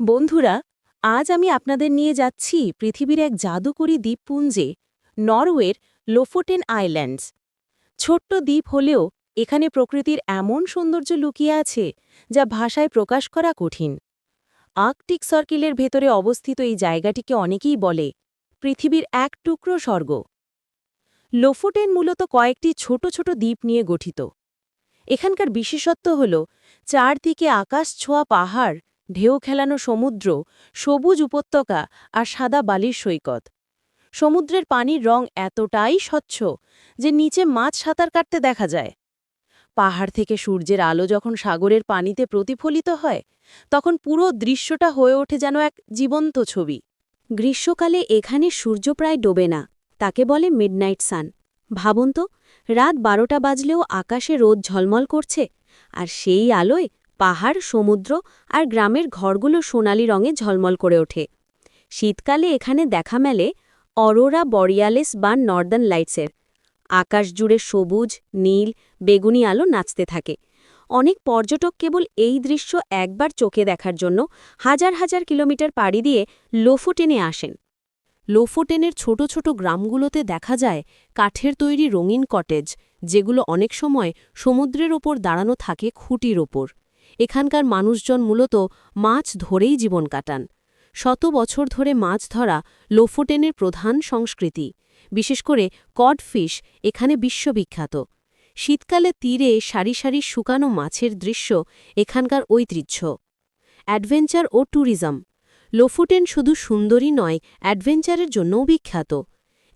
বন্ধুরা, আজ আমি আপনাদের নিয়ে যাচ্ছি পৃথিবীর এক জাদুকরী দ্বীপপুঞ্জে, নরওয়ের লোফোটেন আইল্যান্ডস। ছোট্ট দ্বীপ হলেও এখানে প্রকৃতির এমন সৌন্দর্য লুকিয়ে আছে যা ভাষায় প্রকাশ করা কঠিন। আর্কটিক সার্কেলের ভেতরে অবস্থিত এই জায়গাটিকে অনেকেই বলে পৃথিবীর এক টুকরো স্বর্গ। লোফোটেন মূলত কয়েকটি ছোট ছোট দ্বীপ নিয়ে গঠিত। এখানকার বিশেষত্ব হল, চারদিকে আকাশ ছোঁয়া পাহাড় ঢেউ খেলানো সমুদ্র, সবুজ উপত্যকা আর সাদা বালির সৈকত। সমুদ্রের পানির রং এতটাই স্বচ্ছ যে নিচে মাছ সাঁতার কাটতে দেখা যায়। পাহাড় থেকে সূর্যের আলো যখন সাগরের পানিতে প্রতিফলিত হয়, তখন পুরো দৃশ্যটা হয়ে ওঠে যেন এক জীবন্ত ছবি। গ্রীষ্মকালে এখানে সূর্য প্রায় ডোবে না, তাকে বলে মিডনাইট সান। ভাবুন তো, রাত বারোটা বাজলেও আকাশে রোদ ঝলমল করছে, আর সেই আলোয় পাহাড়, সমুদ্র আর গ্রামের ঘরগুলো সোনালি রঙে ঝলমল করে ওঠে। শীতকালে এখানে দেখা মেলে অরোরা বরিয়ালেস বা নর্দার্ন লাইটসের। আকাশ জুড়ে সবুজ, নীল, বেগুনি আলো নাচতে থাকে। অনেক পর্যটক কেবল এই দৃশ্য একবার চোখে দেখার জন্য হাজার হাজার কিলোমিটার পাড়ি দিয়ে লোফোটেনে আসেন। লোফোটেনের ছোট ছোট গ্রামগুলোতে দেখা যায় কাঠের তৈরি রঙিন কটেজ, যেগুলো অনেক সময় সমুদ্রের ওপর দাঁড়ানো থাকে খুঁটির ওপর। এখানকার মানুষজন মূলত মাছ ধরেই জীবন কাটান। শত বছর ধরে মাছ ধরা লোফোটেনের প্রধান সংস্কৃতি। বিশেষ করে কডফিশ এখানে বিশ্ববিখ্যাত। শীতকালে তীরে সারি সারি শুকানো মাছের দৃশ্য এখানকার ঐতিহ্য। অ্যাডভেঞ্চার ও ট্যুরিজম। লোফোটেন শুধু সুন্দরী নয়, অ্যাডভেঞ্চারের জন্যও বিখ্যাত।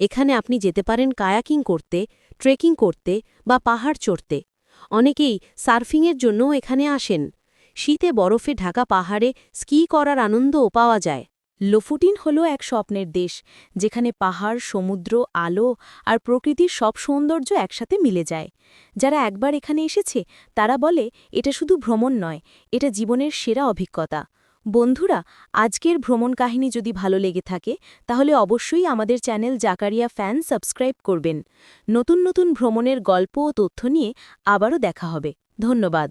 এখানে আপনি যেতে পারেন কায়াকিং করতে, ট্রেকিং করতে বা পাহাড় চড়তে। অনেকেই সার্ফিংয়ের জন্যও এখানে আসেন। শীতে বরফে ঢাকা পাহাড়ে স্কি করার আনন্দও পাওয়া যায়। লোফুটিন হল এক স্বপ্নের দেশ, যেখানে পাহাড়, সমুদ্র, আলো আর প্রকৃতির সব সৌন্দর্য একসাথে মিলে যায়। যারা একবার এখানে এসেছে, তারা বলে, এটা শুধু ভ্রমণ নয়, এটা জীবনের সেরা অভিজ্ঞতা। বন্ধুরা, আজকের ভ্রমণ কাহিনী যদি ভালো লেগে থাকে, তাহলে অবশ্যই আমাদের চ্যানেল জাকারিয়া ফ্যান সাবস্ক্রাইব করবেন। নতুন নতুন ভ্রমণের গল্প ও তথ্য নিয়ে আবারও দেখা হবে। ধন্যবাদ।